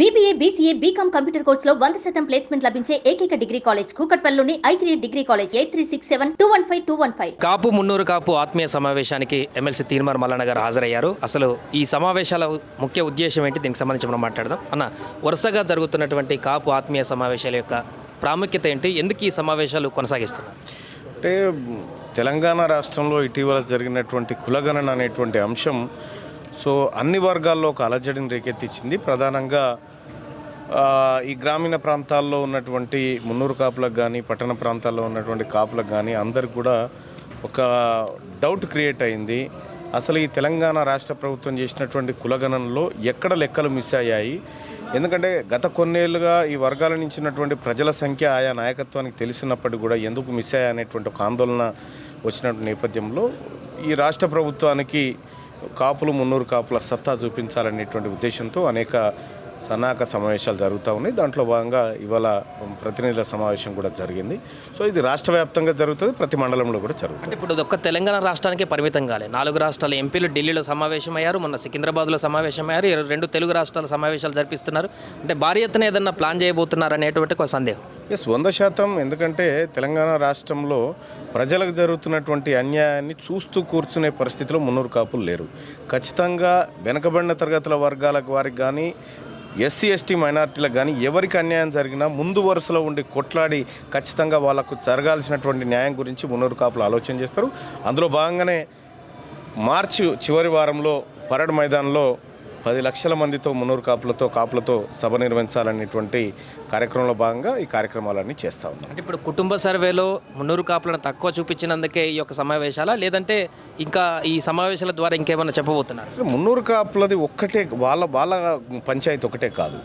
BBA BCA BCom computer కోర్సులో వంద శాతం ప్లేస్మెంట్ లభించే ఏకైక degree college కూకట్పల్లిలోని I three degree college eight three six seven two one five two one five Kapu Munnuru Kapu ఆత్మీయ సమావేశానికి MLC Teenmar Mallanna garu హాజరయ్యారు. అసలు ఈ సమావేశాల ముఖ్య ఉద్దేశం ఏంటి? దీనికి సంబంధించి మనం మాట్లాడదాం. అన్న వరుసగా జరుగుతున్నటువంటి కాపు ఆత్మీయ సమావేశాల యొక్క ప్రాముఖ్యత ఏంటి? ఎందుకు ఈ సమావేశాలు కొనసాగిస్తున్నారు అంటే తెలంగాణ రాష్ట్రంలో ఇటీవల జరిగినటువంటి కులగణన అనేటువంటి అంశం సో అన్ని వర్గాల్లో ఒక అలజడిని రేకెత్తించింది. ప్రధానంగా ఈ గ్రామీణ ప్రాంతాల్లో ఉన్నటువంటి మున్నూరు కాపులకు కానీ పట్టణ ప్రాంతాల్లో ఉన్నటువంటి కాపులకు కానీ అందరికి కూడా ఒక డౌట్ క్రియేట్ అయింది. అసలు ఈ తెలంగాణ రాష్ట్ర ప్రభుత్వం చేసినటువంటి కులగణనలో ఎక్కడ లెక్కలు మిస్ అయ్యాయి? ఎందుకంటే గత కొన్నేళ్ళుగా ఈ వర్గాల నుంచి ఉన్నటువంటి ప్రజల సంఖ్య ఆయా నాయకత్వానికి తెలిసినప్పటికీ కూడా ఎందుకు మిస్ అయ్యా అనేటువంటి ఒక ఆందోళన వచ్చినటువంటి నేపథ్యంలో ఈ రాష్ట్ర ప్రభుత్వానికి కాపులు మున్నూరు కాపుల సత్తా చూపించాలనేటువంటి ఉద్దేశంతో అనేక సన్నాహక సమావేశాలు జరుగుతూ ఉన్నాయి. దాంట్లో భాగంగా ఇవాళ ప్రతినిధుల సమావేశం కూడా జరిగింది. సో ఇది రాష్ట్ర వ్యాప్తంగా జరుగుతుంది. ప్రతి మండలంలో కూడా జరుగుతుంది. అంటే ఇప్పుడు ఒక్క తెలంగాణ రాష్ట్రానికే పరిమితం కాలే. నాలుగు రాష్ట్రాల ఎంపీలు ఢిల్లీలో సమావేశమయ్యారు. మొన్న సికింద్రాబాద్లో సమావేశమయ్యారు. రెండు తెలుగు రాష్ట్రాల సమావేశాలు జరిపిస్తున్నారు. అంటే భారీ ఎత్తున ఏదన్నా ప్లాన్ చేయబోతున్నారు అనేటువంటి ఒక సందేహం. ఎస్ వంద శాతం. ఎందుకంటే తెలంగాణ రాష్ట్రంలో ప్రజలకు జరుగుతున్నటువంటి అన్యాయాన్ని చూస్తూ కూర్చునే పరిస్థితిలో మున్నూరు కాపులు లేరు. ఖచ్చితంగా వెనకబడిన తరగతుల వర్గాలకు వారికి కానీ ఎస్సీ ఎస్టీ మైనార్టీలకు కానీ ఎవరికి అన్యాయం జరిగినా ముందు వరుసలో ఉండి కొట్లాడి ఖచ్చితంగా వాళ్ళకు జరగాల్సినటువంటి న్యాయం గురించి మున్నూరు కాపులు ఆలోచన చేస్తారు. అందులో భాగంగానే మార్చి చివరి వారంలో పరడ్ మైదానంలో పది లక్షల మందితో మున్నూరు కాపులతో కాపులతో సభ నిర్వహించాలనేటువంటి కార్యక్రమంలో భాగంగా ఈ కార్యక్రమాలన్నీ చేస్తూ ఉన్నాం. అంటే ఇప్పుడు కుటుంబ సర్వేలో మున్నూరు కాపులను తక్కువ చూపించినందుకే ఈ యొక్క సమావేశాలా? లేదంటే ఇంకా ఈ సమావేశాల ద్వారా ఇంకేమైనా చెప్పబోతున్నారు? మున్నూరు కాపులది ఒక్కటే వాళ్ళ వాళ్ళ పంచాయతీ ఒకటే కాదు.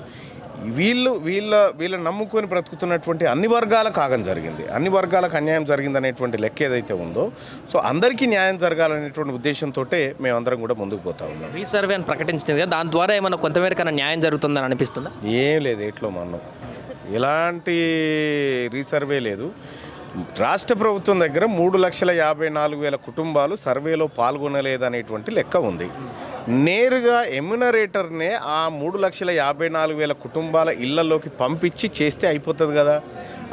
వీళ్ళు వీళ్ళ వీళ్ళ నమ్ముకొని బ్రతుకుతున్నటువంటి అన్ని వర్గాలకు ఆగం జరిగింది. అన్ని వర్గాలకు అన్యాయం జరిగింది అనేటువంటి లెక్క ఏదైతే ఉందో సో అందరికీ న్యాయం జరగాలనేటువంటి ఉద్దేశంతో మేమందరం కూడా ముందుకు పోతా ఉన్నాం. రీసర్వే అని ప్రకటించింది కదా దాని ద్వారా ఏమైనా కొంతమేరకు న్యాయం జరుగుతుందని అనిపిస్తుందా? ఏం లేదు ఎట్లో మనం ఎలాంటి రీసర్వే లేదు. రాష్ట్ర ప్రభుత్వం దగ్గర మూడు లక్షల యాభై నాలుగు వేల కుటుంబాలు సర్వేలో పాల్గొనలేదనేటువంటి లెక్క ఉంది. నేరుగా ఎమ్యునరేటర్నే ఆ మూడు లక్షల యాభై నాలుగు వేల కుటుంబాల ఇళ్ళలోకి పంపించి చేస్తే అయిపోతుంది కదా.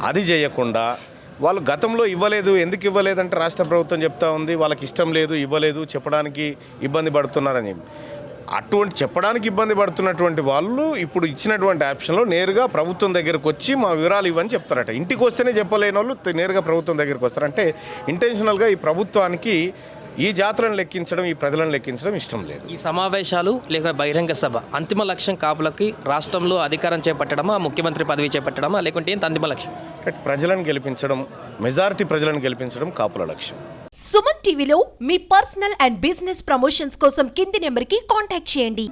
అది చేయకుండా వాళ్ళు గతంలో ఇవ్వలేదు ఎందుకు ఇవ్వలేదంటే రాష్ట్ర ప్రభుత్వం చెప్తా ఉంది వాళ్ళకి ఇష్టం లేదు ఇవ్వలేదు చెప్పడానికి ఇబ్బంది పడుతున్నారని అటువంటి చెప్పడానికి ఇబ్బంది పడుతున్నటువంటి వాళ్ళు ఇప్పుడు ఇచ్చినటువంటి ఆప్షన్లో నేరుగా ప్రభుత్వం దగ్గరకు వచ్చి మా వివరాలు ఇవ్వని చెప్తారట. ఇంటికి వస్తేనే చెప్పలేని వాళ్ళు నేరుగా ప్రభుత్వం దగ్గరకు వస్తారు. అంటే ఇంటెన్షనల్గా ఈ ప్రభుత్వానికి ఈ జాతులను లెక్కించడం ఈ ప్రజలను లెక్కించడం ఇష్టం లేదు. ఈ సమావేశాలు లేక బహిరంగ సభ అంతిమ లక్ష్యం కాపులకి రాష్ట్రంలో అధికారం చేపట్టడమా ముఖ్యమంత్రి పదవి చేపట్టడమా లేకుంటే ఏంటి అంతిమ లక్ష్యం? అంటే ప్రజలను గెలిపించడం మెజారిటీ ప్రజలను గెలిపించడం కాపుల లక్ష్యం. సుమన్ టీవీలో మీ పర్సనల్ అండ్ బిజినెస్ ప్రమోషన్స్ కోసం కింది నెంబర్కి కాంటాక్ట్ చేయండి.